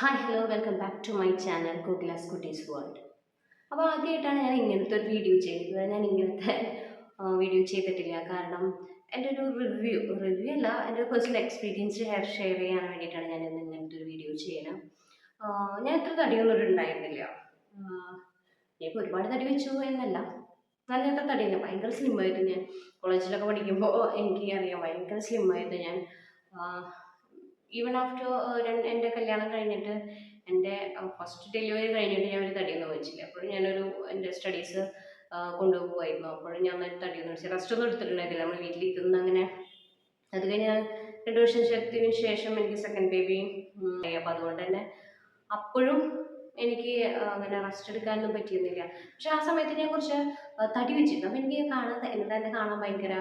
Hi hello welcome back to my channel കുഗ്ലാസ് കുട്ടീസ് world അപ്പോൾ ആദ്യമായിട്ടാണ് ഞാൻ ഇങ്ങനത്തെ ഒരു വീഡിയോ ചെയ്തത്. ഞാൻ ഇങ്ങനത്തെ വീഡിയോ ചെയ്തിട്ടില്ല. കാരണം എന്റെ ഒരു റിവ്യൂ റിവ്യൂ അല്ല എന്റെ പേഴ്സണൽ എക്സ്പീരിയൻസ് ഷെയർ ഷെയർ ചെയ്യാൻ വേണ്ടിയിട്ടാണ് ഞാൻ ഇന്ന് ഇങ്ങനത്തെ ഒരു വീഡിയോ ചെയ്യണം. ഞാൻ ഇത്ര തടിയൊന്നും ഉണ്ടായിരുന്നില്ല. ഇപ്പോൾ ഒരുപാട് തടി വെച്ചു എന്നല്ല. നല്ല എത്ര തടിയില്ല. ഭയങ്കര സ്ലിമ്മായിരുന്നു ഞാൻ. കോളേജിലൊക്കെ പഠിക്കുമ്പോൾ എനിക്ക് അറിയാം ഭയങ്കര സ്ലിമ്മായിരുന്നു ഞാൻ. ഈവൻ ആഫ്റ്റർ എന്റെ കല്യാണം കഴിഞ്ഞിട്ട് എന്റെ ഫസ്റ്റ് ഡെലിവറി കഴിഞ്ഞിട്ട് ഞാൻ ഒരു തടിയൊന്നും വെച്ചില്ല. അപ്പോഴും ഞാനൊരു എന്റെ സ്റ്റഡീസ് കൊണ്ടുപോകുമായിരുന്നു അപ്പോഴും ഞാൻ തടിയൊന്നും വെച്ചില്ല. റെസ്റ്റ് ഒന്നും എടുത്തിട്ടുണ്ടായിരുന്നില്ല. നമ്മൾ വീട്ടിലിരിക്കുന്ന അങ്ങനെ അത് കഴിഞ്ഞ് രണ്ട് ശക്തിന് ശേഷം എനിക്ക് സെക്കൻഡ് ബേബി ആയി. അപ്പോൾ അതുകൊണ്ട് തന്നെ അപ്പോഴും എനിക്ക് അങ്ങനെ റെസ്റ്റ് എടുക്കാനൊന്നും പറ്റിയിരുന്നില്ല. പക്ഷെ ആ സമയത്ത് ഞാൻ കുറച്ച് തടി വെച്ചിരുന്നു. അപ്പം എനിക്ക് കാണാൻ എന്നെ തന്നെ കാണാൻ ഭയങ്കര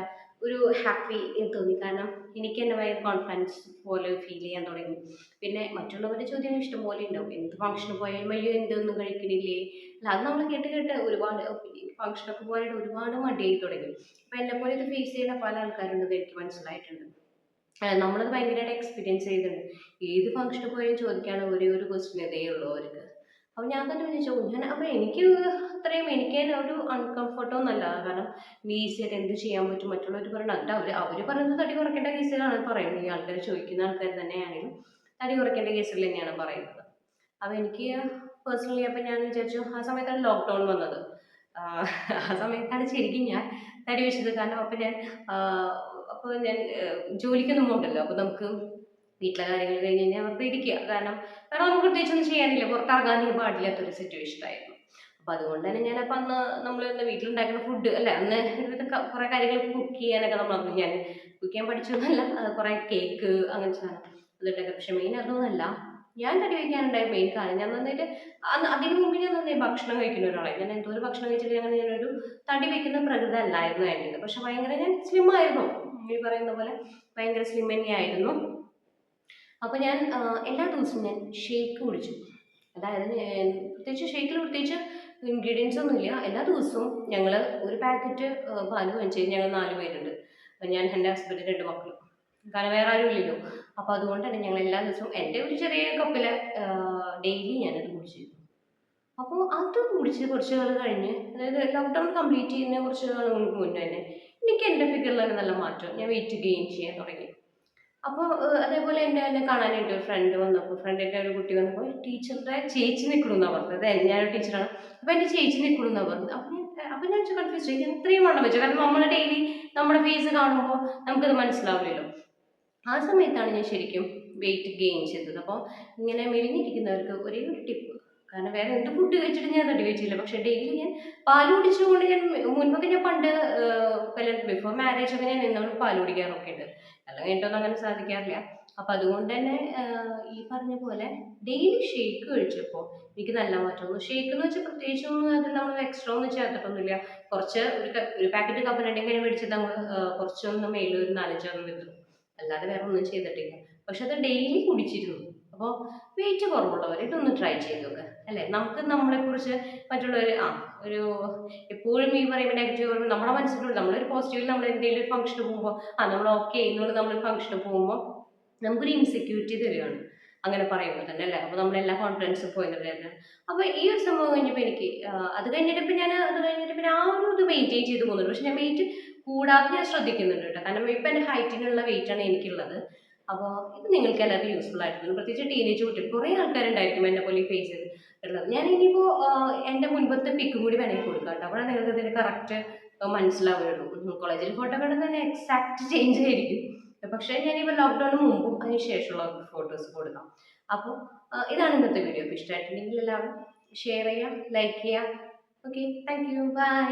ഒരു ഹാപ്പി തോന്നി. കാരണം എനിക്ക് എന്റെ ഭയങ്കര കോൺഫിഡൻസ് പോലെ ഫീൽ ചെയ്യാൻ തുടങ്ങി. പിന്നെ മറ്റുള്ളവരുടെ ചോദ്യങ്ങൾ ഇഷ്ടംപോലെ ഉണ്ടാവും. എന്ത് ഫംഗ്ഷന് പോയാലും അയ്യോ എന്തൊന്നും കഴിക്കണില്ലേ? അല്ല അത് നമ്മൾ കേട്ട് കേട്ട് ഒരുപാട് ഫംഗ്ഷനൊക്കെ പോകാനായിട്ട് ഒരുപാട് മടിയായി തുടങ്ങി. അപ്പോൾ പോലെ ഇത് ഫേസ് ചെയ്യുന്ന പല ആൾക്കാരുണ്ടെന്ന് എനിക്ക് മനസ്സിലായിട്ടുണ്ട്. നമ്മളത് ഭയങ്കരമായിട്ട് എക്സ്പീരിയൻസ് ചെയ്തിട്ടുണ്ട്. ഏത് ഫംഗ്ഷന് പോയാലും ചോദിക്കാനുള്ള ഒരേ ഒരു ക്വസ്റ്റ്യൻ ഇതേ ഉള്ളൂ അവർക്ക്. അപ്പോൾ ഞാൻ തന്നെ വിളിച്ചു ഞാൻ അപ്പോൾ എനിക്ക് അത്രയും എനിക്ക് തന്നെ ഒരു അൺകംഫർട്ടോ ഒന്നല്ല കാരണം ഈസിയായിട്ട് എന്ത് ചെയ്യാൻ പറ്റും മറ്റുള്ളവർ പറയുന്നത് അവർ അവർ പറയുന്നത് തടി കുറയ്ക്കേണ്ട കേസിലാണ് പറയുന്നത്. ഈ ആൾക്കാർ ചോദിക്കുന്ന ആൾക്കാർ തന്നെയാണെങ്കിലും തടി കുറയ്ക്കേണ്ട കേസിൽ തന്നെയാണ് പറയുന്നത്. അപ്പോൾ എനിക്ക് പേഴ്സണലി അപ്പോൾ ഞാൻ വിചാരിച്ചു ആ സമയത്താണ് ലോക്ക്ഡൗൺ വന്നത്. ആ സമയത്താണ് ശരിക്കും ഞാൻ തടി വെച്ചത്. കാരണം അപ്പോൾ ഞാൻ അപ്പോൾ ഞാൻ ജോലിക്കൊന്നും പോകണ്ടല്ലോ. അപ്പോൾ നമുക്ക് വീട്ടിലെ കാര്യങ്ങൾ കഴിഞ്ഞ് കഴിഞ്ഞാൽ വെറുതെ ഇരിക്കുക. കാരണം വേറെ നമുക്ക് പ്രത്യേകിച്ചൊന്നും ചെയ്യാനില്ല. പുറത്തിറങ്ങാനേ പാടില്ലാത്തൊരു സിറ്റുവേഷൻ ആയിരുന്നു. അപ്പോൾ അതുകൊണ്ട് തന്നെ അപ്പൊ അന്ന് നമ്മൾ എന്താ വീട്ടിലുണ്ടാക്കുന്ന ഫുഡ് അല്ല അന്ന് ഇവിടുത്തെ കുറേ കാര്യങ്ങൾ കുക്ക് ചെയ്യാനൊക്കെ നമ്മൾ അന്ന് ഞാൻ കുക്ക് ചെയ്യാൻ പഠിച്ചൊന്നുമല്ല കുറേ കേക്ക് അങ്ങനത്തെ സാധനം അതുണ്ടാക്കുക പക്ഷെ മെയിൻ അതൊന്നുമല്ല ഞാൻ തടി വയ്ക്കാനുണ്ടായ മെയിൻ കാര്യം ഞാൻ നന്നായിട്ട് അന്ന് അതിന് മുമ്പ് ഞാൻ നന്നായി ഭക്ഷണം കഴിക്കുന്ന ഒരാളാണ് ഞാൻ എന്തോ ഒരു ഭക്ഷണം കഴിച്ചിട്ട് അങ്ങനെ ഞാനൊരു തടി വയ്ക്കുന്ന പ്രകൃതി അല്ലായിരുന്നു എന്റെ പക്ഷെ ഭയങ്കര ഞാൻ സ്ലിം ആയിരുന്നു. ഈ പറയുന്ന പോലെ ഭയങ്കര സ്ലിം തന്നെയായിരുന്നു. അപ്പോൾ ഞാൻ എല്ലാ ദിവസവും ഞാൻ ഷേക്ക് കുടിച്ചു അതായത് പ്രത്യേകിച്ച് ഷേക്കിൽ പ്രത്യേകിച്ച് ഇൻഗ്രീഡിയൻസ് ഒന്നുമില്ല എല്ലാ ദിവസവും ഞങ്ങൾ ഒരു പാക്കറ്റ് പാൽ വാങ്ങിച്ചു ഞങ്ങൾ നാല് പേരുണ്ട്. ഞാൻ എന്റെ ഹസ്ബൻഡ് രണ്ട് മക്കളും. കാരണം വേറെ ആരും ഇല്ലല്ലോ. അപ്പോൾ അതുകൊണ്ട് തന്നെ ഞങ്ങൾ എല്ലാ ദിവസവും എന്റെ ഒരു ചെറിയ കപ്പിൽ ഡെയിലി ഞാനത് കുടിച്ചിരുന്നു. അപ്പോൾ അത് കുടിച്ച് കുറച്ച് നാൾ കഴിഞ്ഞ് അതായത് ലോക്ക്ഡൗൺ കംപ്ലീറ്റ് ചെയ്യുന്ന കുറച്ച് നാൾ മുന്നേ തന്നെ എനിക്ക് എന്റെ ഫിഗറിൽ നല്ല മാറ്റം. ഞാൻ വെയിറ്റ് ഗെയിൻ ചെയ്യാൻ തുടങ്ങി. അപ്പോൾ അതേപോലെ എന്റെ എന്നെ കാണാനായിട്ട് ഒരു ഫ്രണ്ട് വന്നപ്പോൾ ഫ്രണ്ടിന്റെ ഒരു കുട്ടി വന്നപ്പോൾ ടീച്ചറുടെ ചേച്ചി നിൽക്കണമെന്നാണ് പറഞ്ഞത്. അതെ ഞാനൊരു ടീച്ചറാണ്. അപ്പോൾ എന്റെ ചേച്ചി നിൽക്കണമെന്നാണ് പറഞ്ഞത്. അപ്പം അപ്പം ഞാൻ കൺഫ്യൂസ് ചെയ്തു ഇത്രയും വണ്ണം വെച്ചു? കാരണം നമ്മൾ ഡെയിലി നമ്മുടെ ഫേസ് കാണുമ്പോൾ നമുക്കത് മനസ്സിലാവില്ലല്ലോ. ആ സമയത്താണ് ഞാൻ ശരിക്കും വെയിറ്റ് ഗെയിൻ ചെയ്തത്. അപ്പോൾ ഇങ്ങനെ മെലിഞ്ഞിരിക്കുന്നവർക്ക് ഒരേ ഒരു ടിപ്പ് കാരണം വേറെ എന്ത് ഫുഡ് കഴിച്ചിട്ട് ഞാൻ തടി വെച്ചില്ല പക്ഷെ ഡെയിലി ഞാൻ പാൽ കുടിച്ചുകൊണ്ട് ഞാൻ മുൻപൊക്കെ ഞാൻ പണ്ട് ബിഫോർ മാരേജ് ഒക്കെ ഞാൻ നിന്നോട് പാൽ കുടിക്കാറൊക്കെ ഉണ്ട്. അല്ലെങ്കിൽ എനിക്കൊന്നും അങ്ങനെ സാധിക്കാറില്ല. അപ്പം അതുകൊണ്ട് തന്നെ ഈ പറഞ്ഞ പോലെ ഡെയിലി ഷേക്ക് കഴിച്ചപ്പോൾ എനിക്ക് നല്ല മാറ്റം വന്നു. ഷേക്ക് എന്ന് വെച്ചാൽ പ്രത്യേകിച്ചൊന്നും അതിൽ നമ്മൾ എക്സ്ട്രാ ഒന്നും ചേർത്തിട്ടൊന്നുമില്ല. കുറച്ച് ഒരു ഒരു പാക്കറ്റ് അതിനെ മേടിച്ചത് നമ്മൾ കുറച്ചൊന്ന് മേലിൽ ഒരു നാലഞ്ചെണ്ണം അല്ലാതെ വേറെ ഒന്നും ചെയ്തിട്ടില്ല. പക്ഷെ അത് ഡെയിലി കുടിച്ചിരുന്നു. അപ്പോൾ വെയിറ്റ് കുറവുള്ളവർ ഇതൊന്ന് ട്രൈ ചെയ്ത് നോക്കുക അല്ലേ? നമുക്ക് നമ്മളെക്കുറിച്ച് മറ്റുള്ളവർ ആ ഒരു എപ്പോഴും ഈ പറയുമ്പോൾ നെഗറ്റീവ് പറയുമ്പോൾ നമ്മുടെ മനസ്സിലുള്ള നമ്മളൊരു പോസിറ്റീവിൽ നമ്മൾ എന്തെങ്കിലും ഒരു ഫംഗ്ഷന് പോകുമ്പോൾ ആ നമ്മൾ ഓക്കെ എന്നുള്ളത് നമ്മൾ ഫംഗ്ഷന് പോകുമ്പോൾ നമുക്കൊരു ഇൻസെക്യൂരിറ്റി തരികയാണ് അങ്ങനെ പറയുമ്പോൾ തന്നെ അല്ലേ? അപ്പോൾ നമ്മളെല്ലാ കോൺഫിഡൻസും പോയിരുന്നില്ല അപ്പോൾ ഈ ഒരു സംഭവം കഴിഞ്ഞപ്പോൾ എനിക്ക് അത് കഴിഞ്ഞിട്ട് ഞാൻ അത് കഴിഞ്ഞിട്ട് പിന്നെ ആ ഒരു ഇത് മെയിന്റെയിൻ ചെയ്ത് പോകുന്നുണ്ട് പക്ഷെ ഞാൻ വെയിറ്റ് കൂടാതെ ഞാൻ ശ്രദ്ധിക്കുന്നുണ്ട് കേട്ടോ. കാരണം ഇപ്പം എന്റെ ഹൈറ്റിനുള്ള വെയിറ്റാണ് എനിക്കുള്ളത്. അപ്പോൾ ഇത് നിങ്ങൾക്ക് എല്ലാവർക്കും യൂസ്ഫുൾ ആയിരുന്നു പ്രത്യേകിച്ച് ടീനേജ് കുട്ടികൾ കുറേ ആൾക്കാരുണ്ടായിരിക്കും എന്നെ പോലെ ഫേസ് ചെയ്ത് ഉള്ളത്. ഞാൻ ഇനിയിപ്പോൾ എന്റെ മുൻപത്തെ പിക്കും കൂടി വേണമെങ്കിൽ കൊടുക്കാം കേട്ടോ. അപ്പോഴാണ് നിങ്ങൾക്ക് ഇതിന് കറക്റ്റ് മനസ്സിലാവുകയുള്ളൂ. കോളേജിൽ ഫോട്ടോ കണ്ടത് തന്നെ എക്സാക്ട് ചേഞ്ച് ആയിരിക്കും. പക്ഷേ ഞാനിപ്പോൾ ലോക്ക്ഡൗണിന് മുമ്പും അതിന് ശേഷമുള്ള ഫോട്ടോസ് കൊടുക്കാം. അപ്പോൾ ഇതാണ് ഇന്നത്തെ വീഡിയോ അപ്പോൾ ഇഷ്ടമായിട്ടുണ്ടെങ്കിൽ എല്ലാവരും ഷെയർ ചെയ്യാം ലൈക്ക് ചെയ്യാം ഓക്കെ താങ്ക് യു ബൈ